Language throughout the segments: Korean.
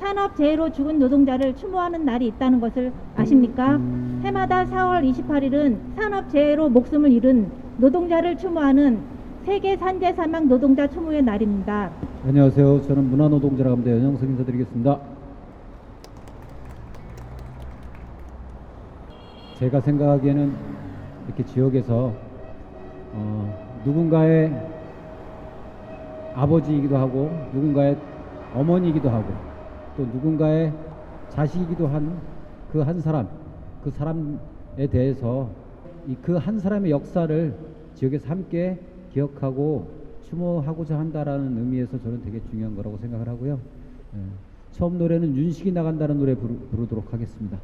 산업재해로 죽은 노동자를 추모하는 날이 있다는 것을 아십니까? 해마다 4월 28일은 산업재해로 목숨을 잃은 노동자를 추모하는 세계 산재 사망 노동자 추모의 날입니다. 안녕하세요. 저는 문화노동자라고 합니다. 연영석 인사드리겠습니다. 제가 생각하기에는 이렇게 지역에서 어, 누군가의 아버지이기도 하고 누군가의 어머니이기도 하고 또 누군가의 자식이기도 한 그 한 사람 그 사람에 대해서 그 한 사람의 역사를 지역에서 함께 기억하고 추모하고자 한다라는 의미에서 저는 되게 중요한 거라고 생각을 하고요. 예. 처음 노래는 윤식이 나간다는 노래 부르, 부르도록 하겠습니다.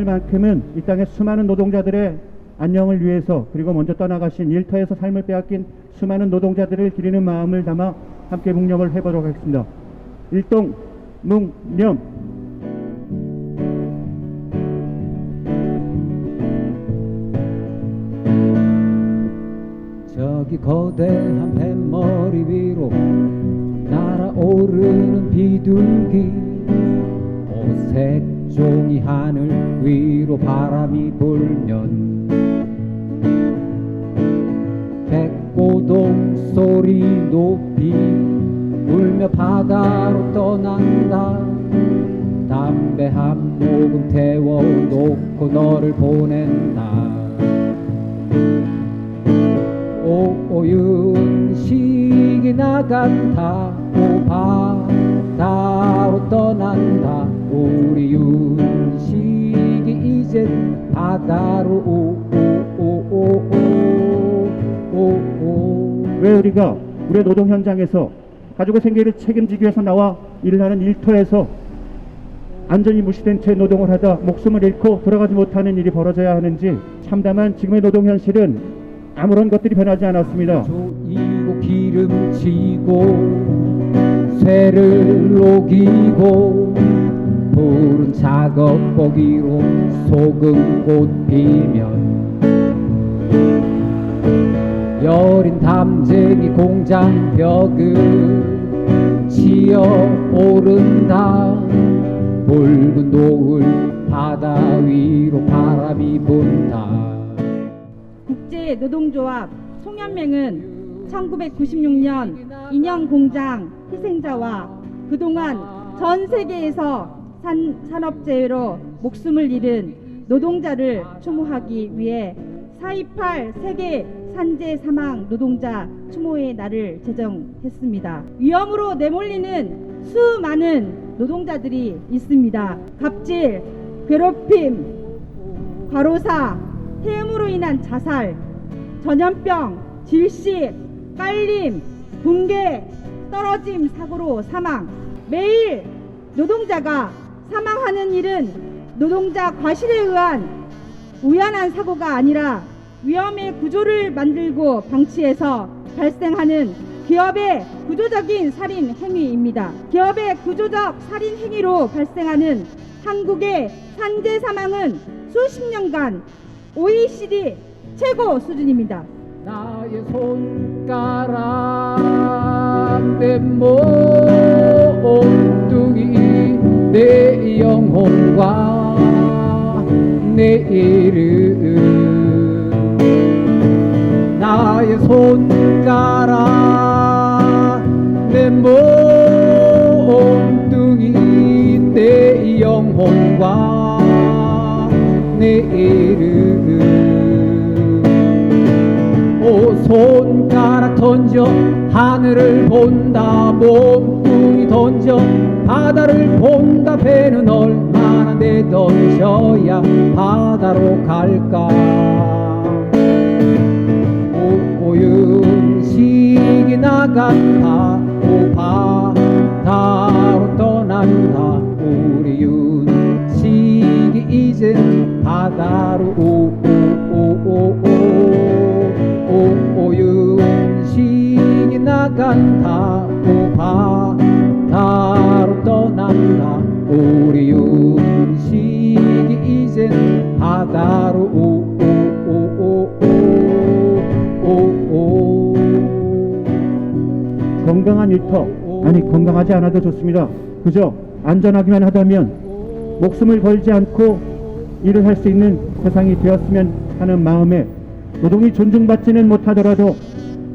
오늘만큼은 이 땅의 수많은 노동자들의 안녕을 위해서 그리고 먼저 떠나가신 일터에서 삶을 빼앗긴 수많은 노동자들을 기리는 마음을 담아 함께 묵념을 해보도록 하겠습니다. 일동 묵념 저기 거대한 뱃머리 위로 날아오르는 비둘기 종이 하늘 위로 바람이 불면 백고동 소리 높이 울며 바다로 떠난다. 담배 한 모금 태워놓고 너를 보낸다. 오윤식이 나간다. 오 바다로 떠난다 우리 윤식이 이젠 바다로 오오오오오오오 왜 우리가 우리의 노동 현장에서 가족의 생계를 책임지기 위해서 나와 일을 하는 일터에서 안전이 무시된 채 노동을 하다 목숨을 잃고 돌아가지 못하는 일이 벌어져야 하는지 참담한 지금의 노동 현실은 아무런 것들이 변하지 않았습니다. 조이고 기름지고 쇠를 녹이고 푸른 작업 보기로 소금 꽃 피면 여린 담쟁이 공장 벽을 치어 오른다. 붉은 노을 바다 위로 바람이 분다. 국제 노동조합 송연맹은 1996년 인형공장 희생자와 그동안 전 세계에서 산, 산업재해로 목숨을 잃은 노동자를 추모하기 위해 4.28 세계 산재 사망 노동자 추모의 날을 제정했습니다. 위험으로 내몰리는 수많은 노동자들이 있습니다. 갑질, 괴롭힘, 과로사, 해음으로 인한 자살, 전염병, 질식, 깔림, 붕괴, 떨어짐 사고로 사망. 매일 노동자가 사망하는 일은 노동자 과실에 의한 우연한 사고가 아니라 위험의 구조를 만들고 방치해서 발생하는 기업의 구조적인 살인 행위입니다. 기업의 구조적 살인 행위로 발생하는 한국의 산재 사망은 수십 년간 OECD 최고 수준입니다. 나의 손가락 내 몸뚱이 내 영혼과 내 이름. 나의 손가락 내 몸뚱이 내 영혼과 내 이름. 오 손가락 던져 하늘을 본다 몸뚱이 던져 바다를 본다 배는 얼마나 내던져야 바다로 갈까? 오윤식이 나간다 오 바다로 떠난다. 우리 윤식이 이젠 바다로 오오오오오 나간다 바다로 떠난다. 우리 음식이 이젠 바다로 건강한 일터. 아니 건강하지 않아도 좋습니다. 그저 안전하기만 하다면 목숨을 걸지 않고 일을 할 수 있는 세상이 되었으면 하는 마음에 노동이 존중받지는 못하더라도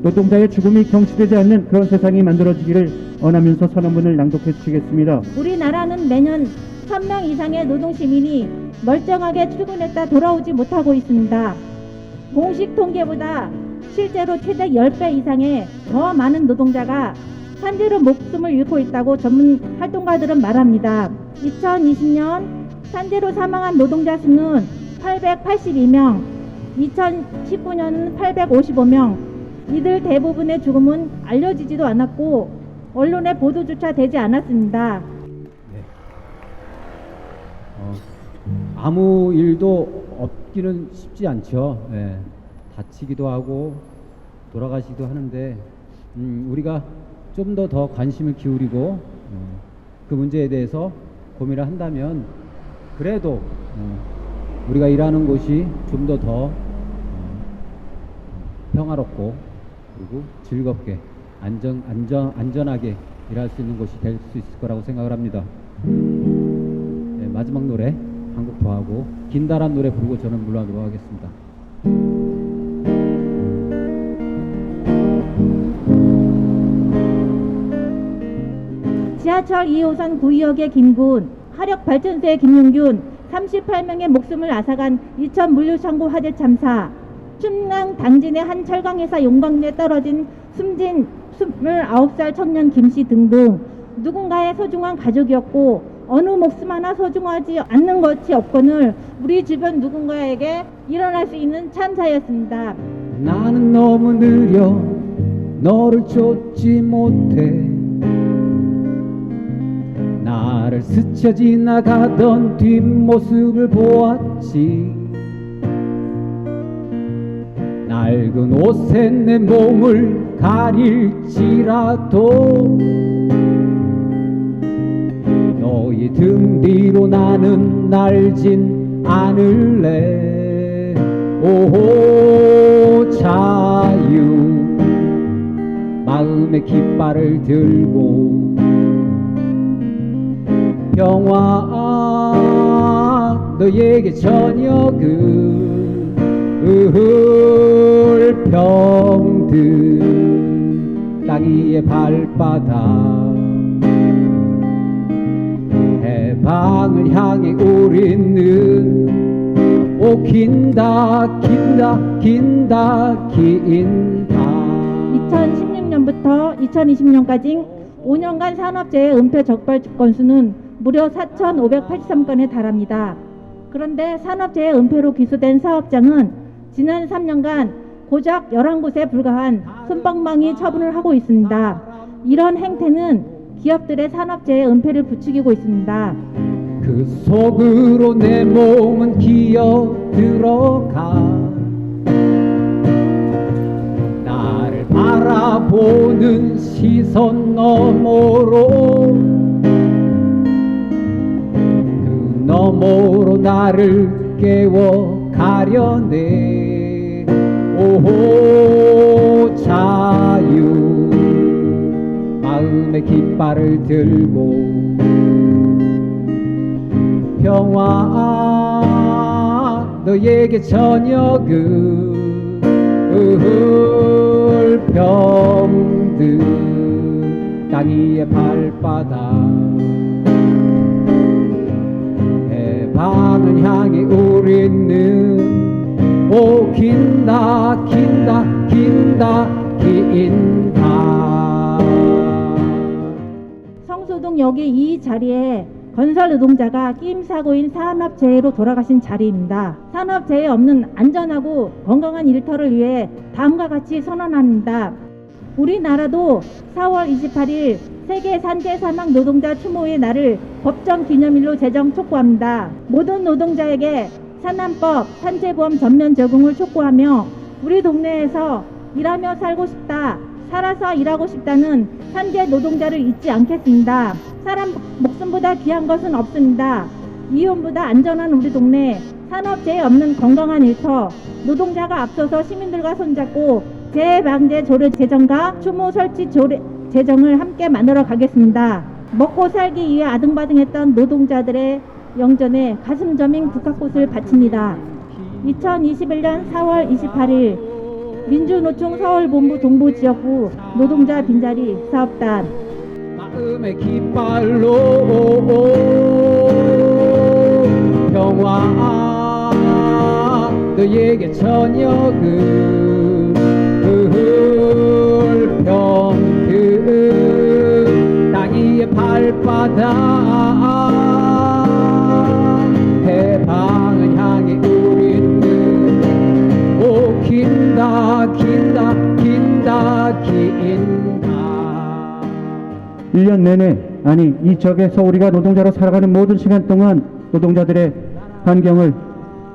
노동자의 죽음이 경시되지 않는 그런 세상이 만들어지기를 원하면서 선언문을 낭독해 주시겠습니다. 우리나라는 매년 1000명 이상의 노동시민이 멀쩡하게 출근했다 돌아오지 못하고 있습니다. 공식 통계보다 실제로 최대 10배 이상의 더 많은 노동자가 산재로 목숨을 잃고 있다고 전문 활동가들은 말합니다. 2020년 산재로 사망한 노동자 수는 882명, 2019년은 855명. 이들 대부분의 죽음은 알려지지도 않았고 언론의 보도조차 되지 않았습니다. 어, 아무 일도 없기는 쉽지 않죠. 예, 다치기도 하고 돌아가시기도 하는데 음, 우리가 좀 더 더 관심을 기울이고 어, 그 문제에 대해서 고민을 한다면 그래도 어, 우리가 일하는 곳이 좀 더더 평화롭고 그리고 즐겁게 안전 안전 안전하게 일할 수 있는 곳이 될 수 있을 거라고 생각을 합니다. 네, 마지막 노래 한 곡 더 하고 긴달한 노래 부르고 저는 물러가도록 하겠습니다. 지하철 2호선 구의역의 김군, 화력발전소의 김용균, 38명의 목숨을 앗아간 이천 물류창고 화재 참사, 충남 당진의 한 철강회사 용광로에 떨어진 숨진 29살 청년 김씨 등등 누군가의 소중한 가족이었고 어느 목숨 하나 소중하지 않는 것이 없거늘 우리 주변 누군가에게 일어날 수 있는 참사였습니다. 나는 너무 느려 너를 쫓지 못해 나를 스쳐 지나가던 뒷모습을 보았지 낡은 옷에 내 몸을 가릴지라도 너의 등 뒤로 나는 날진 않을래? 오 자유. 마음의 깃발을 들고 평화 너에게 저녁을 평등 땅 위의 발바닥 해방을 향해 우리는 오 긴다 긴다 긴다 긴다 2016년부터 2020년까지 5년간 산업재해 은폐 적발 건수는 무려 4,583건에 달합니다. 그런데 산업재해 은폐로 기소된 사업장은 지난 3년간 고작 11곳에 불과한 손방망이 처분을 하고 있습니다. 이런 행태는 기업들의 산업재해 은폐를 부추기고 있습니다. 그 속으로 내 몸은 기어 들어가 나를 바라보는 시선 너머로 그 너머로 나를 깨워 가려내 오 자유. 마음의 깃발을 들고 평화 너에게 저녁을 평등 땅 위의 발바닥. 해방을 향해 우리는 오 긴다 긴다 긴다 긴다 성수동 여기 이 자리에 건설 노동자가 끼임 사고인 산업재해로 돌아가신 자리입니다. 산업재해 없는 안전하고 건강한 일터를 위해 다음과 같이 선언합니다. 우리나라도 4월 28일 세계 산재 사망 노동자 추모의 날을 법정 기념일로 제정 촉구합니다. 모든 노동자에게 산안법 산재보험 전면 적용을 촉구하며 우리 동네에서 일하며 살고 싶다. 살아서 일하고 싶다는 산재 노동자를 잊지 않겠습니다. 사람 목숨보다 귀한 것은 없습니다. 이윤보다 안전한 우리 동네, 산업재해 없는 건강한 일터, 노동자가 앞서서 시민들과 손잡고 재해 방제 조례 제정과 추모 설치 조례 재정을 함께 만들어 가겠습니다. 먹고 살기 위해 아등바등했던 노동자들의 영전에 가슴 저민 국화꽃을 바칩니다. 2021년 4월 28일 민주노총 서울본부 동부지역구 노동자 빈자리 사업단 마음의 깃발로 평화 너에게 저녁은 1년 내내 아니 이 지역에서 우리가 노동자로 살아가는 모든 시간 동안 노동자들의 환경을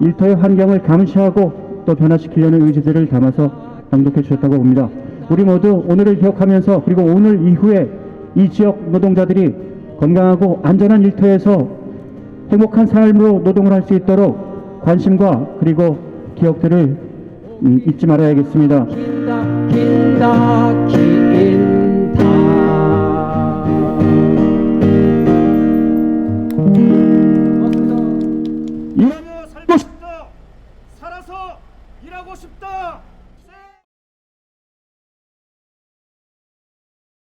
일터의 환경을 감시하고 또 변화시키려는 의지들을 담아서 낭독해 주셨다고 봅니다. 우리 모두 오늘을 기억하면서 그리고 오늘 이후에 이 지역 노동자들이 건강하고 안전한 일터에서 행복한 삶으로 노동을 할 수 있도록 관심과 그리고 기억들을 음, 잊지 말아야겠습니다. 긴다 긴다 긴다